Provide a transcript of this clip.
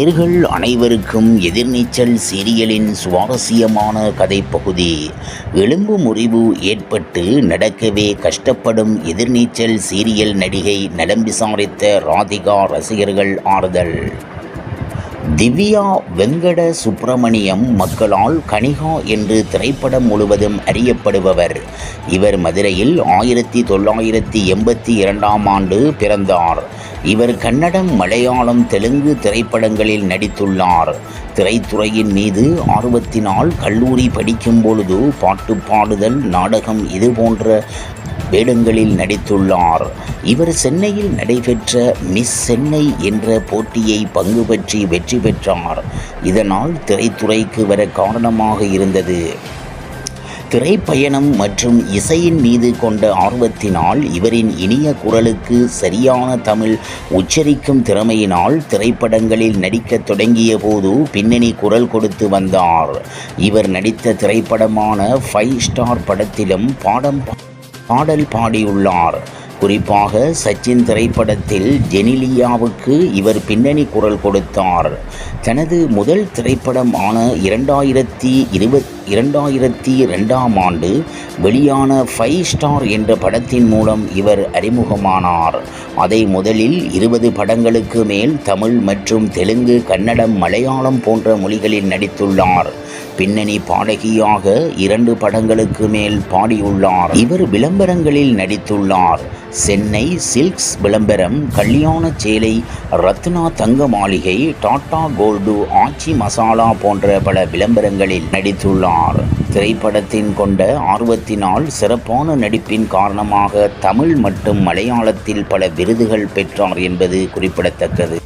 நேர்கள் அனைவருக்கும் எதிர்நீச்சல் சீரியலின் சுவாரஸ்யமான கதைப்பகுதி. எலும்பு முறிவு ஏற்பட்டு நடக்கவே கஷ்டப்படும் எதிர்நீச்சல் சீரியல் நடிகை நலம் விசாரித்த ராதிகா ரசிகர்கள் ஆறுதல். திவ்யா வெங்கட சுப்பிரமணியம் மக்களால் கனிகா என்று திரைப்படம் முழுவதும் அறியப்படுபவர். இவர் மதுரையில் ஆயிரத்தி தொள்ளாயிரத்தி எண்பத்தி இரண்டாம் ஆண்டு பிறந்தார். இவர் கன்னடம் மலையாளம் தெலுங்கு திரைப்படங்களில் நடித்துள்ளார். திரைத்துறையின் மீது ஆர்வத்தினால் கல்லூரி படிக்கும் பொழுது பாட்டு பாடுதல் நாடகம் இது போன்ற வேடங்களில் நடித்துள்ளார். இவர் சென்னையில் நடைபெற்ற மிஸ் சென்னை என்ற போட்டியை பங்கு பற்றி வெற்றி பெற்றார். இதனால் திரைத்துறைக்கு வர காரணமாக இருந்தது. திரைப்பயணம் மற்றும் இசையின் மீது கொண்ட ஆர்வத்தினால் இவரின் இனிய குரலுக்கு சரியான தமிழ் உச்சரிக்கும் திறமையினால் திரைப்படங்களில் நடிக்கத் தொடங்கிய போது பின்னணி குரல் கொடுத்து வந்தார். இவர் நடித்த திரைப்படமான ஃபைவ் ஸ்டார் படத்திலும் பாடம் பாடல் பாடியுள்ளார். குறிப்பாக சச்சின் திரைப்படத்தில் ஜெனிலியாவுக்கு இவர் பின்னணி குரல் கொடுத்தார். தனது முதல் திரைப்படமான இரண்டாயிரத்தி இருபத் இரண்டாயிரத்தி ரெண்டாம் ஆண்டு வெளியான ஃபைவ் ஸ்டார் என்ற படத்தின் மூலம் இவர் அறிமுகமானார். அதை முதலில் இருபது படங்களுக்கு மேல் தமிழ் மற்றும் தெலுங்கு கன்னடம் மலையாளம் போன்ற மொழிகளில் நடித்துள்ளார். பின்னணி பாடகியாக இரண்டு படங்களுக்கு மேல் பாடியுள்ளார். இவர் விளம்பரங்களில் நடித்துள்ளார். சென்னை சில்க்ஸ் விளம்பரம் கல்யாண சேலை ரத்னா தங்க மாளிகை டாடா கோல்டு ஆச்சி மசாலா போன்ற பல விளம்பரங்களில் நடித்துள்ளார். திரைப்படத்தின் கொண்ட ஆர்வத்தினால் சிறப்பான நடிப்பின் காரணமாக தமிழ் மற்றும் மலையாளத்தில் பல விருதுகள் பெற்றார் என்பது குறிப்பிடத்தக்கது.